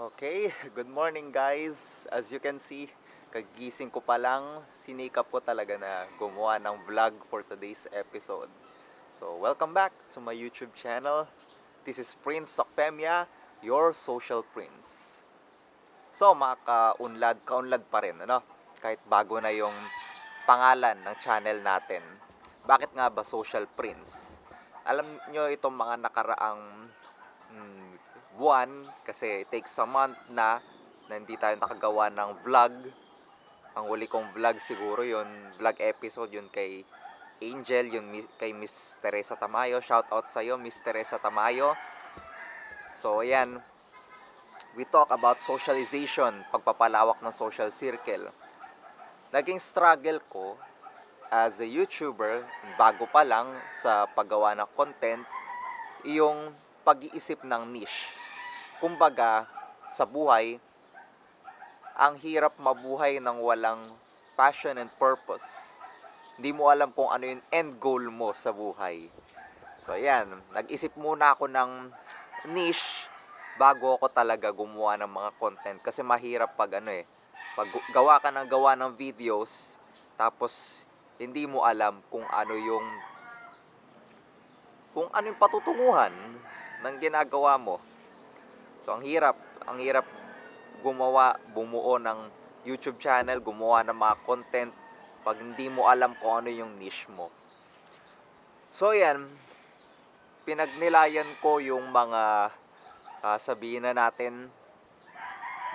Okay, good morning guys. As you can see, kagising ko pa lang, sinikap ko talaga na gumawa ng vlog for today's episode. So, welcome back to my YouTube channel. This is Prince Sokpemya, your social prince. So, mga kaunlad, kaunlad pa rin, ano? Kahit bago na yung pangalan ng channel natin. Bakit nga ba social prince? Alam nyo itong mga nakaraang mm, buwan kasi it takes a month na na hindi tayo nakagawa ng vlog. Ang huli kong vlog siguro yun, vlog episode yun kay Angel, yun kay Miss Teresa Tamayo. Shout out sa iyo, Miss Teresa Tamayo. So, ayan. We talk about socialization, pagpapalawak ng social circle. Naging struggle ko as a YouTuber, bago pa lang sa paggawa ng content, yung pag-iisip ng niche. Kumbaga, sa buhay, ang hirap mabuhay ng walang passion and purpose. Hindi mo alam kung ano yung end goal mo sa buhay. So, ayan. Nag-isip muna ako ng niche bago ako talaga gumawa ng mga content. Kasi mahirap pag ano eh, pag gawa ka ng gawa ng videos, tapos hindi mo alam kung ano yung kung ano yung patutunguhan ng ginagawa mo. So, ang hirap, ang hirap gumawa, bumuo ng YouTube channel, gumawa ng mga content pag hindi mo alam kung ano yung niche mo. So, yan, pinagnilayan ko yung mga ah, sabihin na natin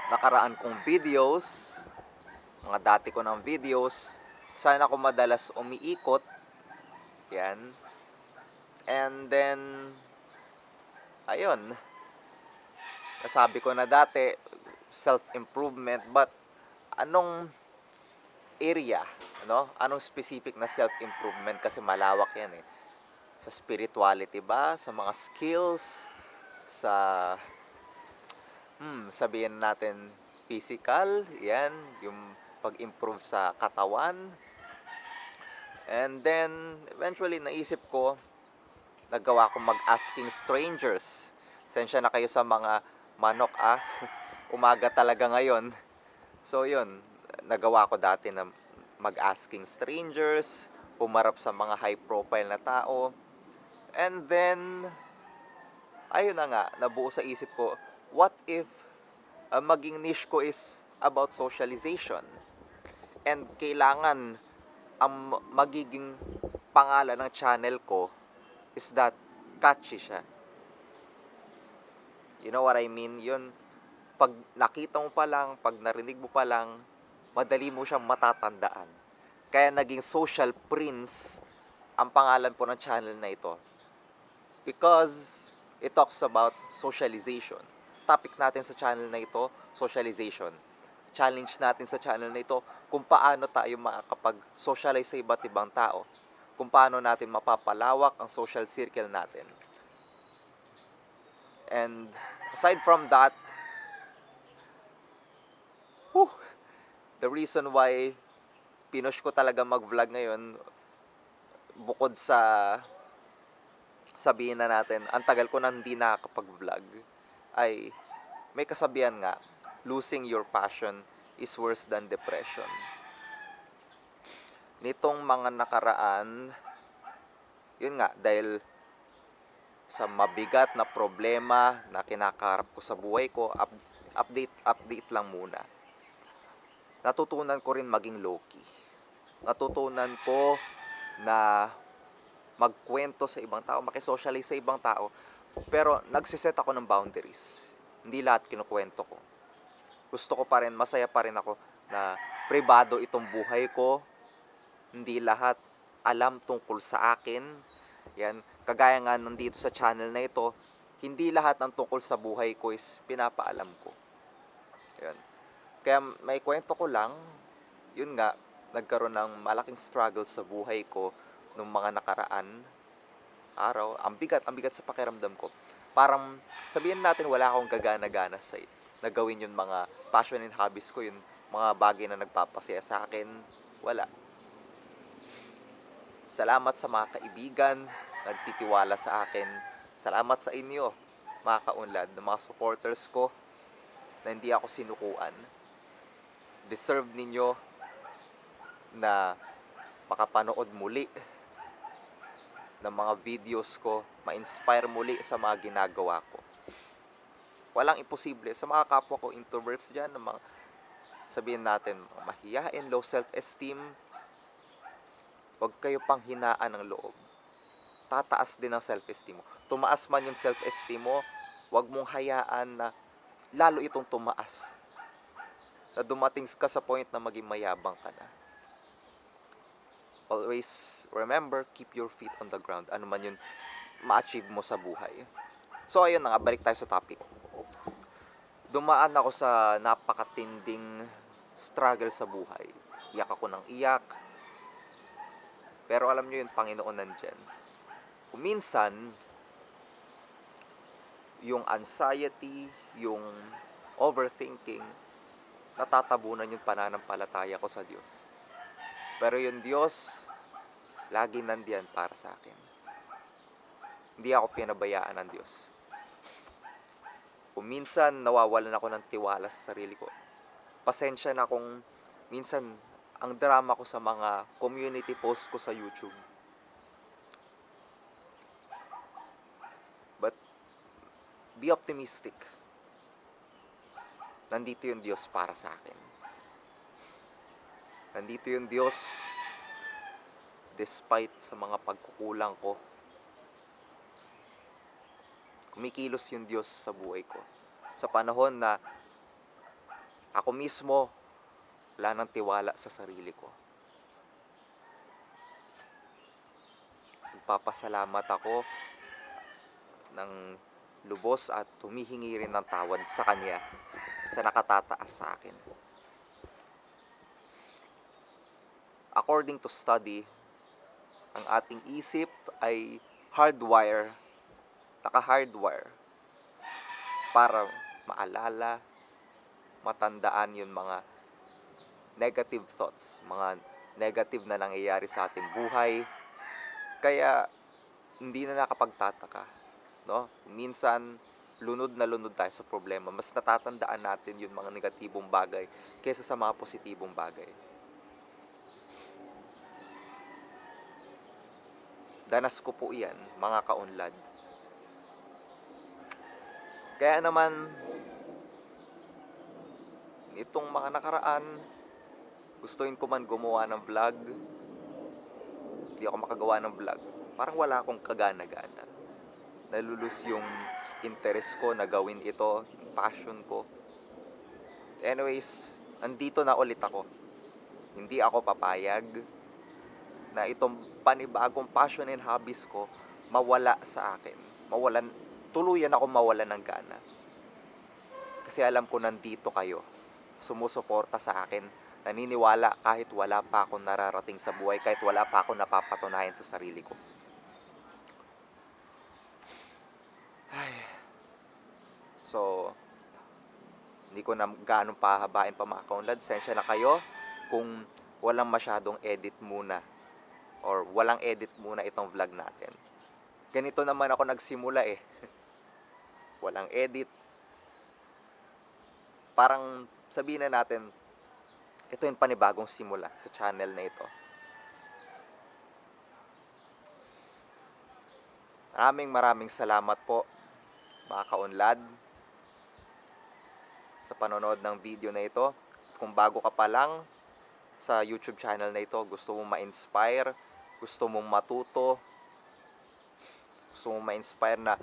nakaraan kong videos, mga dati ko ng videos, saan ako madalas umiikot, yan, And then, ayun, nasabi ko na dati, self-improvement, but anong area, ano? Anong specific na self-improvement? Kasi malawak yan eh. Sa spirituality ba? Sa mga skills? Sa, hmm, sabihin natin, physical, yan, yung pag-improve sa katawan. And then, eventually, naisip ko, nagawa ko mag-asking strangers. Sensya na kayo sa mga manok ah. Umaga talaga ngayon. So yun, nagawa ko dati na mag-asking strangers, pumarap sa mga high profile na tao. And then, ayun na nga, nabuo sa isip ko, what if uh, maging niche ko is about socialization? And kailangan ang magiging pangalan ng channel ko is that catchy siya. You know what I mean? Yun, pag nakita mo pa lang, pag narinig mo pa lang, madali mo siyang matatandaan. Kaya naging social prince ang pangalan po ng channel na ito. Because it talks about socialization. Topic natin sa channel na ito, socialization. Challenge natin sa channel na ito kung paano tayo makakapag-socialize sa iba't ibang tao kung paano natin mapapalawak ang social circle natin. And aside from that, whew, the reason why pinush ko talaga mag-vlog ngayon, bukod sa sabihin na natin, ang tagal ko nang hindi nakakapag-vlog, ay may kasabihan nga, losing your passion is worse than depression. Nitong mga nakaraan, yun nga, dahil sa mabigat na problema na kinakaharap ko sa buhay ko, up- update, update lang muna. Natutunan ko rin maging low-key. Natutunan ko na magkwento sa ibang tao, makisocialize sa ibang tao, pero nagsiset ako ng boundaries. Hindi lahat kinukwento ko. Gusto ko pa rin, masaya pa rin ako na privado itong buhay ko, hindi lahat alam tungkol sa akin. Yan, kagaya nga nandito sa channel na ito, hindi lahat ng tungkol sa buhay ko is pinapaalam ko. Yan. Kaya may kwento ko lang, yun nga, nagkaroon ng malaking struggle sa buhay ko nung mga nakaraan araw. Ang bigat, ang bigat sa pakiramdam ko. Parang, sabihin natin wala akong gagana-gana sa na gawin yung mga passion and hobbies ko, yung mga bagay na nagpapasaya sa akin, wala. Salamat sa mga kaibigan, nagtitiwala sa akin. Salamat sa inyo, mga kaunlad, ng mga supporters ko. na hindi ako sinukuan. Deserve ninyo na makapanood muli ng mga videos ko, ma-inspire muli sa mga ginagawa ko. Walang imposible. Sa mga kapwa ko introverts dyan, na mga, sabihin natin, mga mahiyain, low self-esteem, huwag kayo pang hinaan ng loob. Tataas din ang self-esteem mo. Tumaas man yung self-esteem mo, huwag mong hayaan na lalo itong tumaas. Na dumating ka sa point na maging mayabang ka na. Always remember, keep your feet on the ground. Ano man yun ma-achieve mo sa buhay. So, ayun na nga, balik tayo sa topic. Dumaan ako sa napakatinding struggle sa buhay. Iyak ako ng iyak. Pero alam nyo yung Panginoon nandyan. Kung minsan, yung anxiety, yung overthinking, natatabunan yung pananampalataya ko sa Diyos. Pero yung Diyos, lagi nandiyan para sa akin. Hindi ako pinabayaan ng Diyos. Kung minsan nawawalan ako ng tiwala sa sarili ko, pasensya na kung minsan ang drama ko sa mga community posts ko sa YouTube. But be optimistic. Nandito yung Diyos para sa akin. Nandito yung Diyos despite sa mga pagkukulang ko. Kumikilos yung Diyos sa buhay ko. Sa panahon na ako mismo wala nang tiwala sa sarili ko. Nagpapasalamat ako ng lubos at humihingi rin ng tawad sa Kanya sa nakatataas sa akin. According to study, ang ating isip ay hardwire, naka-hardwire para maalala, matandaan yung mga negative thoughts, mga negative na nangyayari sa ating buhay. Kaya hindi na nakapagtataka, no? Minsan lunod na lunod tayo sa problema. Mas natatandaan natin yung mga negatibong bagay kaysa sa mga positibong bagay. Danas ko po iyan, mga kaunlad. Kaya naman, itong mga nakaraan, gustuin ko man gumawa ng vlog, hindi ako makagawa ng vlog. Parang wala akong kagana-gana. Nalulus yung interest ko na gawin ito, yung passion ko. Anyways, andito na ulit ako. Hindi ako papayag na itong panibagong passion and hobbies ko mawala sa akin. Mawalan, tuluyan ako mawalan ng gana. Kasi alam ko nandito kayo. Sumusuporta sa akin. Naniniwala kahit wala pa akong nararating sa buhay, kahit wala pa akong napapatunayan sa sarili ko. Ay. So, hindi ko na ganong pahabain pa mga kaunlad. Sensya na kayo kung walang masyadong edit muna or walang edit muna itong vlog natin. Ganito naman ako nagsimula eh. walang edit. Parang sabihin na natin, ito yung panibagong simula sa channel na ito. Maraming maraming salamat po mga kaunlad sa panonood ng video na ito. Kung bago ka pa lang sa YouTube channel na ito, gusto mong ma-inspire, gusto mong matuto, gusto mong ma-inspire na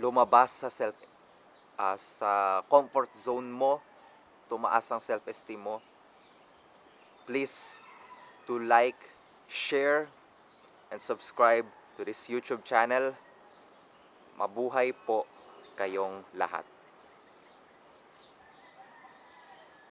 lumabas sa self ah, sa comfort zone mo, tumaas ang self-esteem mo, please to like, share, and subscribe to this YouTube channel. Mabuhay po kayong lahat.